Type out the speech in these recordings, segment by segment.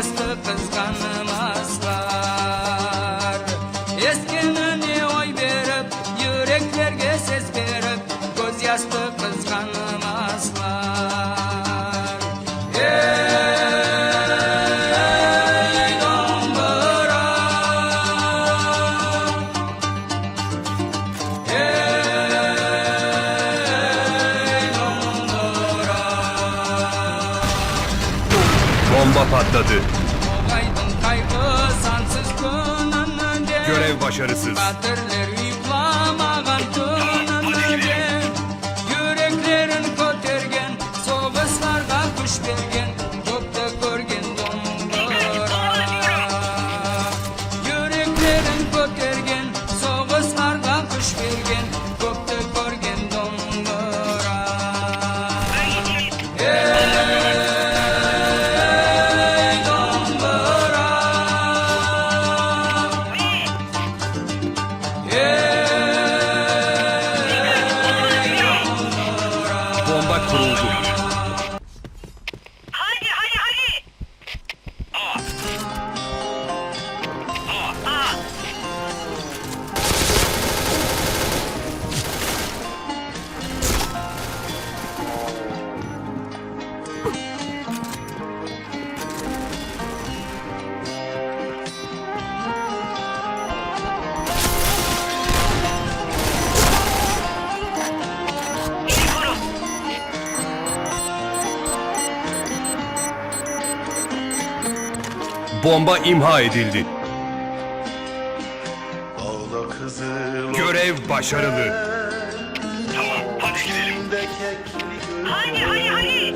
Göz yastı Bomba patladı. Görev başarısız. Bomba kuruldu. Bomba imha edildi. Görev başarılı. Tamam hadi gidelim. Hadi hadi hadi.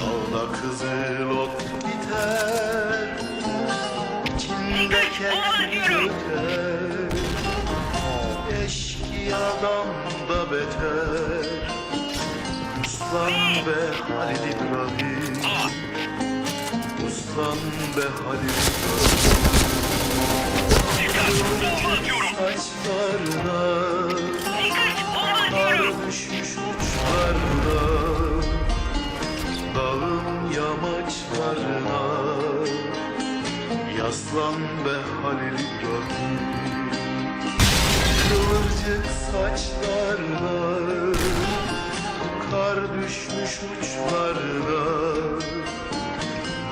Dağda kızıl ot biter İçinde keklik Eşkıyadan da beter Uslan be Halil İbrahim Uslan be İbrahim Saçlarına atıyorum. düşmüş uçlarına Dağın yamaçlarına Yaslan be Halil İbrahim Kıvırcık saçlarına Kar düşmüş uçlarına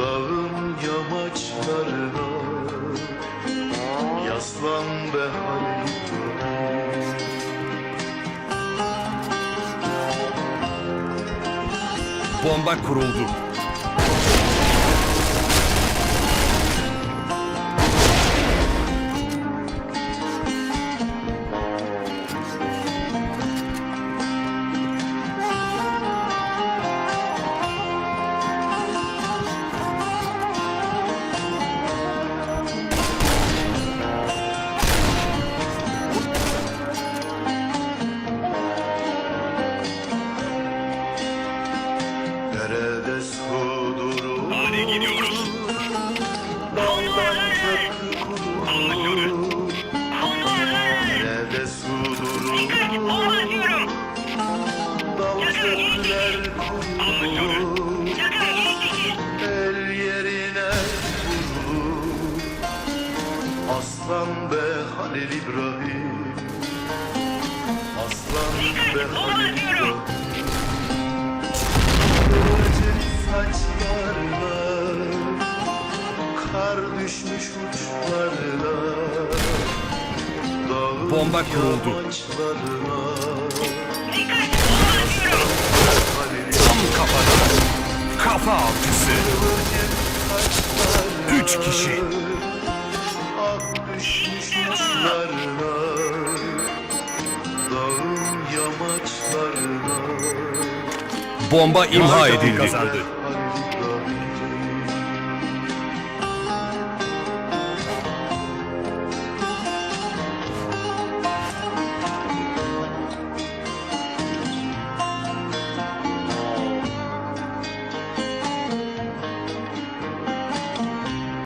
Dağın yamaçlarına Yaslan be Bomba kuruldu. Nerede su durur? Hadi gidiyoruz. Daldan çöp kurur. Nerede su Dikkat durur? bomba atıyorum. Dal çöpler kurur. Yakın geri çekil. El yerine vurur. Aslan be Halil İbrahim. Aslan be Halil Saçlarına Kar düşmüş uçlarına Dağın Bomba kuruldu. Tam kafadan. Kafa avcısı. Üç kişi. Ak düşmüş uçlarına Dağın yamaçlarına Bomba imha edildi. kazandı.